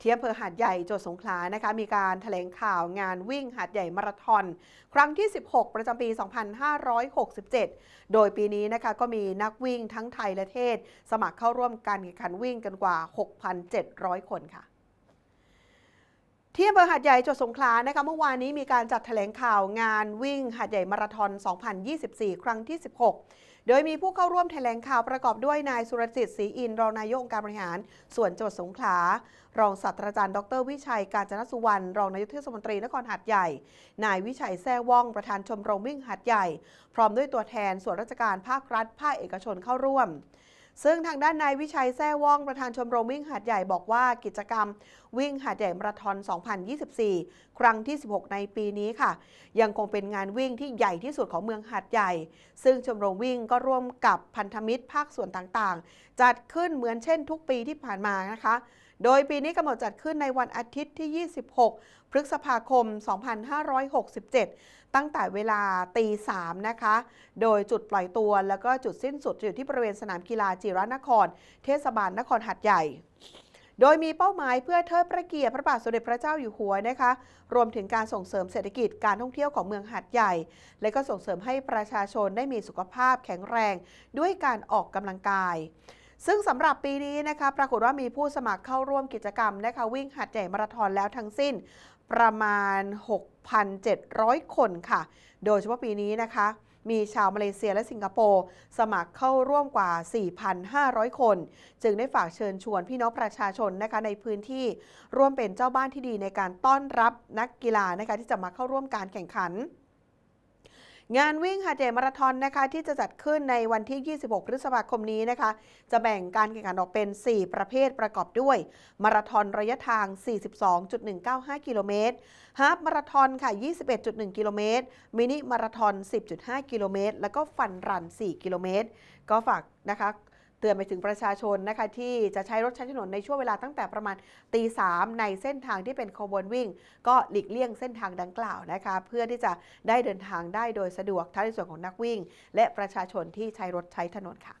ที่อำเภอหาดใหญ่จังหวัดสงขลานะคะมีการแถลงข่าวงานวิ่งหาดใหญ่มาราธอนครั้งที่ 16 ประจำปี 2567 โดยปีนี้นะคะก็มีนักวิ่งทั้งไทยและเทศ สมัครเข้าร่วมการแข่งขันวิ่งกันกว่า 6,700 คนค่ะ ที่อำเภอหาดใหญ่จังหวัดสงขลานะคะเมื่อวานนี้มีการจัดแถลงข่าวงานวิ่งหาดใหญ่มาราธอน 2024 ครั้งที่ 16 โดยมีผู้เข้าร่วมแถลงข่าวประกอบด้วยนายสุรจิตศรีอินรองนายกองค์การบริหาร ส่วนจังหวัดสงขลา รองศาสตราจารย์ ดร วิชัยการจนสุวรรณรองนายกเทศมนตรีนครหาดใหญ่ นายวิชัยแซ่ว่องประธานชมรมวิ่งหาดใหญ่ พร้อมด้วยตัวแทนส่วนราชการภาครัฐภาคเอกชนเข้าร่วม ซึ่งทางด้านนายวิชัยแซ่ว่องประธานชมรมวิ่งหาดใหญ่บอกว่ากิจกรรมวิ่งหาดใหญ่มาราธอน 2024 ครั้งที่ 16 ในปีนี้ค่ะ ยังคงเป็นงานวิ่งที่ใหญ่ที่สุดของเมืองหาดใหญ่ ซึ่งชมรมวิ่งก็ร่วมกับพันธมิตรภาคส่วนต่างๆ จัดขึ้นเหมือนเช่นทุกปีที่ผ่านมานะคะ โดยปีนี้กำหนดจัดขึ้นในวันอาทิตย์ที่ 26 พฤษภาคม 2567 ตั้งแต่เวลาตี3นะคะ โดยจุดปล่อยตัวแล้วก็จุดสิ้นสุดอยู่ที่บริเวณสนามกีฬาจิรนคร เทศบาลนครหัดใหญ่โดยมีเป้าหมายเพื่อเทิดพระเกียรติพระบาทสมเด็จพระเจ้าอยู่หัวนะคะ รวมถึงการส่งเสริมเศรษฐกิจการท่องเที่ยวของเมืองหัดใหญ่ และก็ส่งเสริมให้ประชาชนได้มีสุขภาพแข็งแรง ด้วยการออกกำลังกาย ซึ่งสำหรับปีนี้นะคะปรากฏว่ามีผู้สมัครเข้าร่วมกิจกรรมนะคะวิ่งหัดใหญ่มาราธอนแล้วทั้งสิ้นประมาณ 6,700 คนค่ะ โดยเฉพาะปีนี้นะคะ มีชาวมาเลเซียและสิงคโปร์สมัครเข้าร่วมกว่า 4,500 คน จึงได้ฝากเชิญชวนพี่น้องประชาชนนะคะในพื้นที่ร่วมเป็นเจ้าบ้านที่ดีในการต้อนรับนักกีฬานะคะที่จะมาเข้าร่วมการแข่งขัน งานวิ่งฮาดมาราทอนนะคะที่จะจัดขึ้นในวันที่ 26 พฤษภาคมนี้นะคะ จะแบ่งการแข่งขันออกเป็น 4 ประเภทประกอบด้วย มาราทอนระยะทาง 42.195 กิโลเมตรฮาฟมาราทอนค่ะ 21.1 กิโลเมตร มินิมาราทอน 10.5 กิโลเมตร แล้วก็ฟันรัน 4 กิโลเมตร ก็ฝากนะคะ เตือนไปถึงประชาชนนะคะที่จะใช้รถใช้ถนนในช่วงเวลาตั้งแต่ประมาณตีสามในเส้นทางที่เป็นขบวนวิ่ง ก็หลีกเลี่ยงเส้นทางดังกล่าวนะคะ เพื่อที่จะได้เดินทางได้โดยสะดวกทั้งในส่วนของนักวิ่ง และประชาชนที่ใช้รถใช้ถนนค่ะ